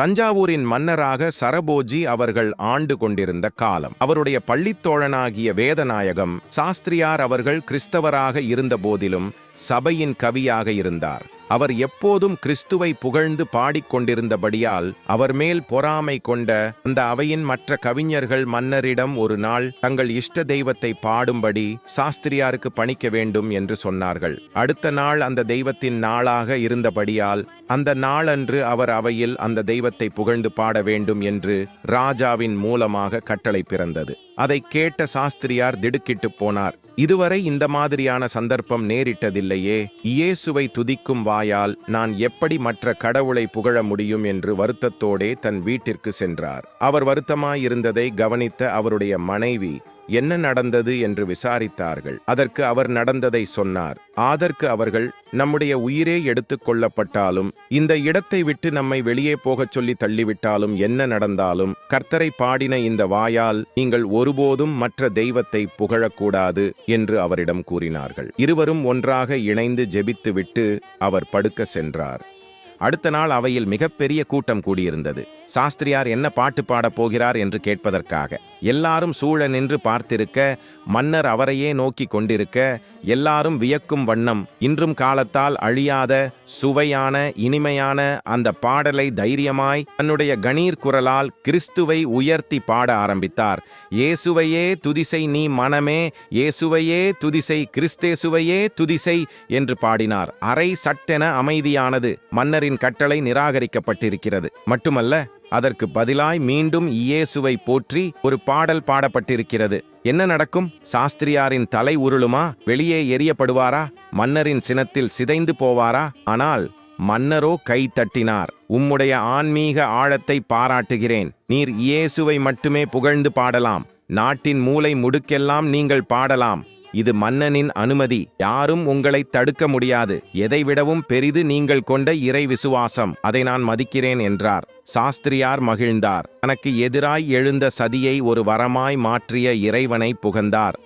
தஞ்சாவூரின் மன்னராக சரபோஜி அவர்கள் ஆண்டு கொண்டிருந்த காலம். அவருடைய பள்ளித்தோழனாகிய வேதநாயகம் சாஸ்திரியார் அவர்கள் கிறிஸ்தவராக இருந்த போதிலும் சபையின் கவியாக இருந்தார். அவர் எப்போதும் கிறிஸ்துவை புகழ்ந்து பாடிக்கொண்டிருந்தபடியால் அவர் மேல் பொறாமை கொண்ட அந்த அவையின் மற்ற கவிஞர்கள் மன்னரிடம் ஒரு நாள் தங்கள் இஷ்ட தெய்வத்தை பாடும்படி சாஸ்திரியாருக்கு பணிக்க வேண்டும் என்று சொன்னார்கள். அடுத்த நாள் அந்த தெய்வத்தின் நாளாக இருந்தபடியால் அந்த நாளன்று அவர் அவையில் அந்த தெய்வத்தை புகழ்ந்து பாட வேண்டும் என்று ராஜாவின் மூலமாக கட்டளை பிறந்தது. அதை கேட்ட சாஸ்திரியார் திடுக்கிட்டு போனார். இதுவரை இந்த மாதிரியான சந்தர்ப்பம் நேரிட்டதில்லையே. இயேசுவை துதிக்கும் வாயால் நான் எப்படி மற்ற கடவுளை புகழ முடியும் என்று வருத்தத்தோடே தன் வீட்டிற்கு சென்றார். அவர் வருத்தமாயிருந்ததை கவனித்த அவருடைய மனைவி என்ன நடந்தது என்று விசாரித்தார்கள். அதற்கு அவர் நடந்ததை சொன்னார். ஆதற்கு அவர்கள் நம்முடைய உயிரே எடுத்துக் கொள்ளப்பட்டாலும் இந்த இடத்தை விட்டு நம்மை வெளியே போகச் சொல்லி தள்ளிவிட்டாலும் என்ன நடந்தாலும் கர்த்தரை பாடின இந்த வாயால் நீங்கள் ஒருபோதும் மற்ற தெய்வத்தை புகழக்கூடாது என்று அவரிடம் கூறினார்கள். இருவரும் ஒன்றாக இணைந்து ஜெபித்துவிட்டு அவர் படுக்க சென்றார். அடுத்த நாள் அவையில் மிகப்பெரிய கூட்டம் கூடியிருந்தது. சாஸ்திரியார் என்ன பாட்டு பாடப் போகிறார் என்று கேட்பதற்காக. எல்லாரும் சூழ நின்று பார்த்திருக்க மன்னர் அவரையே நோக்கி கொண்டிருக்க எல்லாரும் வியக்கும் வண்ணம் இன்றும் காலத்தால் அழியாத சுவையான இனிமையான அந்த பாடலை தைரியமாய் தன்னுடைய கணீர் குரலால் கிறிஸ்துவை உயர்த்தி பாட ஆரம்பித்தார். இயேசுவையே துதிசை நீ மனமே இயேசுவையே துதிசை கிறிஸ்தேசுவையே துதிசை என்று பாடினார். அரை சட்டென அமைதியானது மன்னரின் கட்டளை நிராகரிக்கப்பட்டிருக்கிறது. மட்டுமல்ல அதற்கு பதிலாய் மீண்டும் இயேசுவை போற்றி ஒரு பாடல் பாடப்பட்டிருக்கிறது. என்ன நடக்கும்? சாஸ்திரியாரின் தலை உருளுமா? வெளியே எரியப்படுவாரா மன்னரின் சினத்தில் சிதைந்து போவாரா? ஆனால் மன்னரோ கை தட்டினார். உம்முடைய ஆன்மீக ஆழத்தை பாராட்டுகிறேன். நீர் இயேசுவை மட்டுமே புகழ்ந்து பாடலாம். நாட்டின் மூலை முடுக்கெல்லாம் நீங்கள் பாடலாம். இது மன்னனின் அனுமதி. யாரும் உங்களை தடுக்க முடியாது. எதைவிடவும் பெரிது நீங்கள் கொண்ட இறை விசுவாசம். அதை நான் மதிக்கிறேன் என்றார். சாஸ்திரியார் மகிழ்ந்தார். தனக்கு எதிராய் எழுந்த சதியை ஒரு வரமாய் மாற்றிய இறைவனை புகழ்ந்தார்.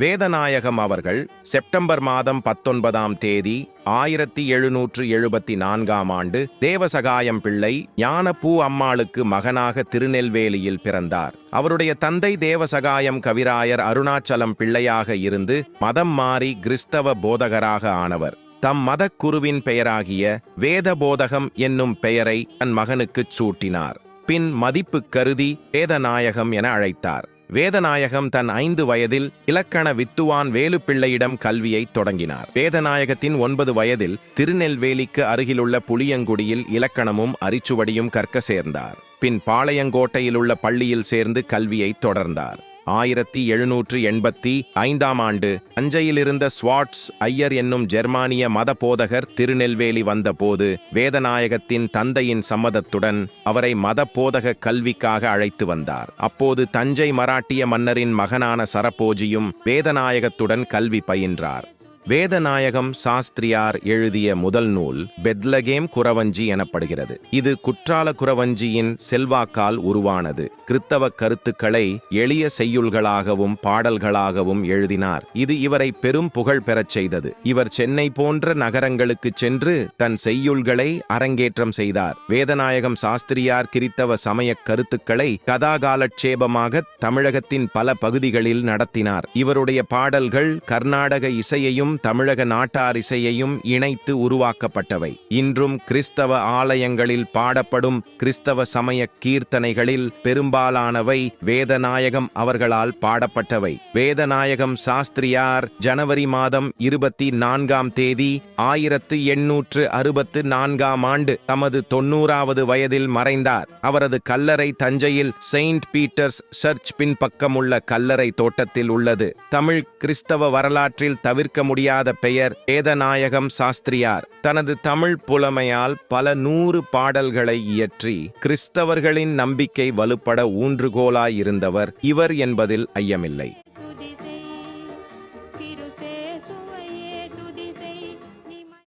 வேதநாயகம் அவர்கள் செப்டம்பர் மாதம் பத்தொன்பதாம் தேதி ஆயிரத்தி எழுநூற்று எழுபத்தி நான்காம் ஆண்டு தேவசகாயம் பிள்ளை ஞானப்பூ அம்மாளுக்கு மகனாக திருநெல்வேலியில் பிறந்தார். அவருடைய தந்தை தேவசகாயம் கவிராயர் அருணாச்சலம் பிள்ளையாக இருந்து மதம் மாறி கிறிஸ்தவ போதகராக ஆனவர். தம் மதக்குருவின் பெயராகிய வேத போதகம் என்னும் பெயரை தன் மகனுக்குச் சூட்டினார். பின் மதிப்பு கருதி வேதநாயகம் என அழைத்தார். வேதநாயகம் தன் ஐந்து வயதில் இலக்கண வித்துவான் வேலுப்பிள்ளையிடம் கல்வியை தொடங்கினார். வேதநாயகத்தின் ஒன்பது வயதில் திருநெல்வேலிக்கு அருகிலுள்ள புளியங்குடியில் இலக்கணமும் அரிச்சுவடியும் கற்க சேர்ந்தார். பின் பாளையங்கோட்டையிலுள்ள பள்ளியில் சேர்ந்து கல்வியை தொடர்ந்தார். ஆயிரத்தி எழுநூற்று எண்பத்தி ஐந்தாம் ஆண்டு தஞ்சையிலிருந்த ஸ்வாட்ஸ் ஐயர் என்னும் ஜெர்மானிய மத போதகர் திருநெல்வேலி வந்தபோது வேதநாயகத்தின் தந்தையின் சம்மதத்துடன் அவரை மத போதக கல்விக்காக அழைத்து வந்தார். அப்போது தஞ்சை மராட்டிய மன்னரின் மகனான சரபோஜியும் வேதநாயகத்துடன் கல்வி பயின்றார். வேதநாயகம் சாஸ்திரியார் எழுதிய முதல் நூல் பெத்லகேம் குறவஞ்சி எனப்படுகிறது. இது குற்றால குரவஞ்சியின் செல்வாக்கால் உருவானது. கிறித்தவ கருத்துக்களை எளிய செய்யுள்களாகவும் பாடல்களாகவும் எழுதினார். இது இவரை பெரும் புகழ் பெறச் செய்தது. இவர் சென்னை போன்ற நகரங்களுக்கு சென்று தன் செய்யுள்களை அரங்கேற்றம் செய்தார். வேதநாயகம் சாஸ்திரியார் கிறித்தவ சமய கருத்துக்களை கதாகாலட்சேபமாக தமிழகத்தின் பல பகுதிகளில் நடத்தினார். இவருடைய பாடல்கள் கர்நாடக இசையையும் தமிழக நாட்டார் இசையையும் இணைத்து உருவாக்கப்பட்டவை. இன்றும் கிறிஸ்தவ ஆலயங்களில் பாடப்படும் கிறிஸ்தவ சமய கீர்த்தனைகளில் பெரும்பாலானவை வேதநாயகம் அவர்களால் பாடப்பட்டவை. வேதநாயகம் சாஸ்திரியார் ஜனவரி மாதம் இருபத்தி நான்காம் தேதி ஆயிரத்து எண்ணூற்று அறுபத்து நான்காம் ஆண்டு தமது தொன்னூறாவது வயதில் மறைந்தார். அவரது கல்லறை தஞ்சையில் செயின்ட் பீட்டர்ஸ் சர்ச் பின்பக்கமுள்ள கல்லறை தோட்டத்தில் உள்ளது. தமிழ் கிறிஸ்தவ வரலாற்றில் தவிர்க்க முடியாத பெயர் ஏதநாயகம் சாஸ்திரியார். தனது தமிழ் புலமையால் பல நூறு பாடல்களை இயற்றி கிறிஸ்தவர்களின் நம்பிக்கை வலுப்பட ஊன்றுகோலாயிருந்தவர் இவர் என்பதில் ஐயமில்லை.